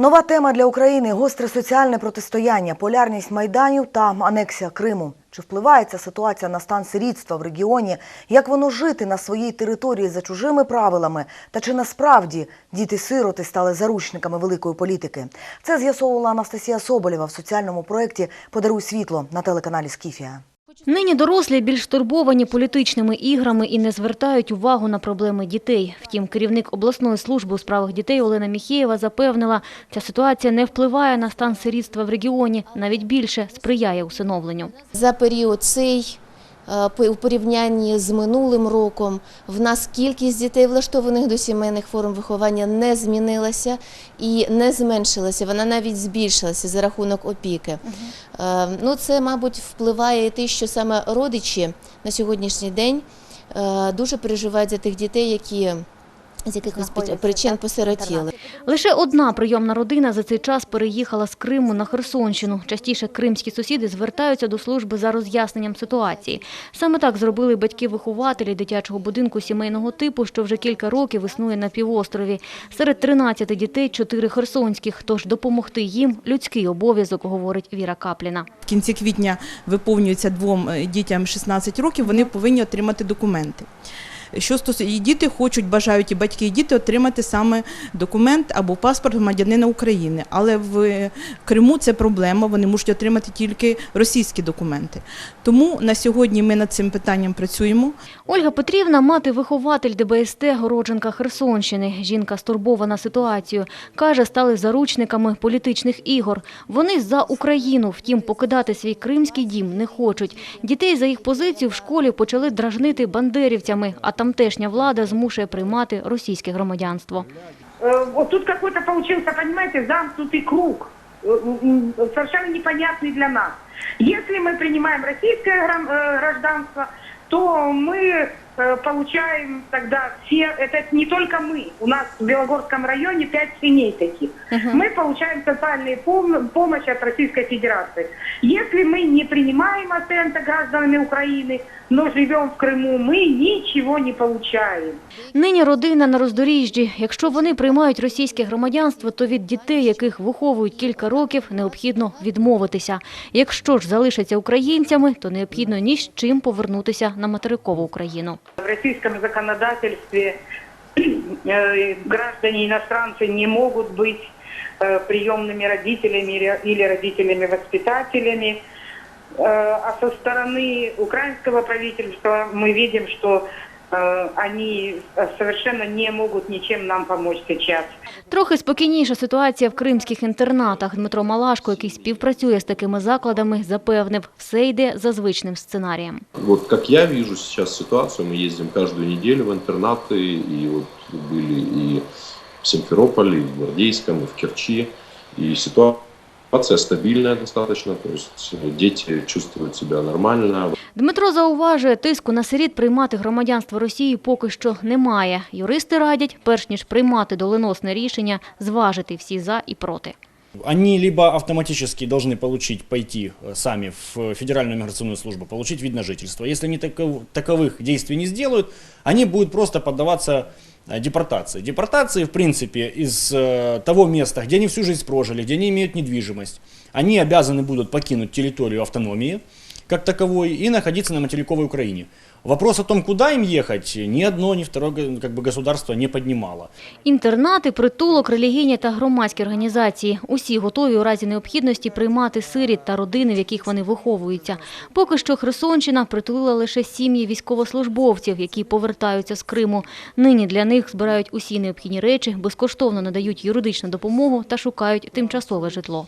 Нова тема для України гостре соціальне протистояння, полярність майданів та анексія Криму. Чи впливає ця ситуація на стан сирітства в регіоні? Як воно жити на своїй території за чужими правилами? Та чи насправді діти-сироти стали заручниками великої політики? Це з'ясовувала Анастасія Соболєва в соціальному проєкті Подаруй світло на телеканалі Скіфія. Нині дорослі більш турбовані політичними іграми і не звертають увагу на проблеми дітей. Втім, керівник обласної служби у справах дітей Олена Міхєєва запевнила, ця ситуація не впливає на стан сирітства в регіоні, навіть більше сприяє усиновленню. За період цей у порівнянні з минулим роком в нас кількість дітей, влаштованих до сімейних форм виховання, не змінилася і не зменшилася. Вона навіть збільшилася за рахунок опіки. Е, Ну, це, мабуть, впливає і те, що саме родичі на сьогоднішній день е, дуже переживають за тих дітей, які з якихось причин посиротіли. Лише одна прийомна родина за цей час переїхала з Криму на Херсонщину. Частіше кримські сусіди звертаються до служби за роз'ясненням ситуації. Саме так зробили батьки-вихователі дитячого будинку сімейного типу, що вже кілька років існує на півострові. Серед 13 дітей – 4 херсонських, тож допомогти їм – людський обов'язок, говорить Віра Капліна. В кінці квітня виповнюється двом е, дітям 16 років, вони повинні отримати документи. Що стосується, і діти хочуть, бажають і батьки, і діти отримати саме документ або паспорт громадянина України. Але в Криму це проблема, вони можуть отримати тільки російські документи. Тому на сьогодні ми над цим питанням працюємо. Ольга Петрівна – мати-вихователь ДБСТ Городженка Херсонщини. Жінка стурбована ситуацією. Каже, стали заручниками політичних ігор. Вони за Україну, втім, покидати свій кримський дім не хочуть. Дітей за їх позицію в школі почали дражнити бандерівцями, а тамтешня влада змушує приймати російське громадянство. Э, Вот тут какой-то получился, понимаете, замкнутый круг, э, м, совершенно непонятный для нас. Если мы принимаем российское грам- э, гражданство, то мы э, получаем тогда все, это не только мы, у нас в Белогорском районе пять семей таких. Мы получаем социальную пом- помощь от Российской Федерации. Если мы не принимаем АТНТ гражданами Украины, но живем в Крыму, мы ничего не получаем. Нині родина на роздоріжжі. Якщо вони приймають російське громадянство, то від дітей, яких виховують кілька років, необхідно відмовитися. Якщо ж залишаться українцями, то необхідно ні з чим повернутися на материкову Україну. В российском законодательстве э, граждане иностранцы не могут быть э, приемными родителями или- или родителями-воспитателями. Э, А со стороны украинского правительства мы видим, что э, они э, совершенно не могут ничем нам помочь сейчас. Трохи спокійніша ситуація в кримських інтернатах. Дмитро Малашко, який співпрацює з такими закладами, запевнив, все йде за звичним сценарієм. Вот как я вижу сейчас ситуацию, мы ездим каждую неделю в интернаты, и вот были и в Симферополе, и в Гвардейском, и в Керчи, и ситуация стабильная достаточно, то есть дети чувствуют себя нормально, Дмитро зауважує, тиску на сиріт приймати громадянство Росії поки що немає. Юристи радять, перш ніж приймати доленосне рішення, зважити всі за і проти. Они либо автоматически должны получить, пойти э, сами в Федеральную миграционную службу, получить вид на жительство. Если они таков- таковых действий не сделают, они будут просто поддаваться э, депортации. Депортации, в принципе, из э, того места, где они всю жизнь прожили, где они имеют недвижимость, они обязаны будут покинуть территорию автономии как таковой и находиться на материковой Украине. Вопрос о том, куда им ехать, ни одно, ни второе как бы, государство не поднимало. Інтернати, притулок, релігійні та громадські організації – усі готові у разі необхідності приймати сиріт та родини, в яких вони виховуються. Поки що Херсонщина притулила лише сім'ї військовослужбовців, які повертаються з Криму. Нині для них збирають усі необхідні речі, безкоштовно надають юридичну допомогу та шукають тимчасове житло.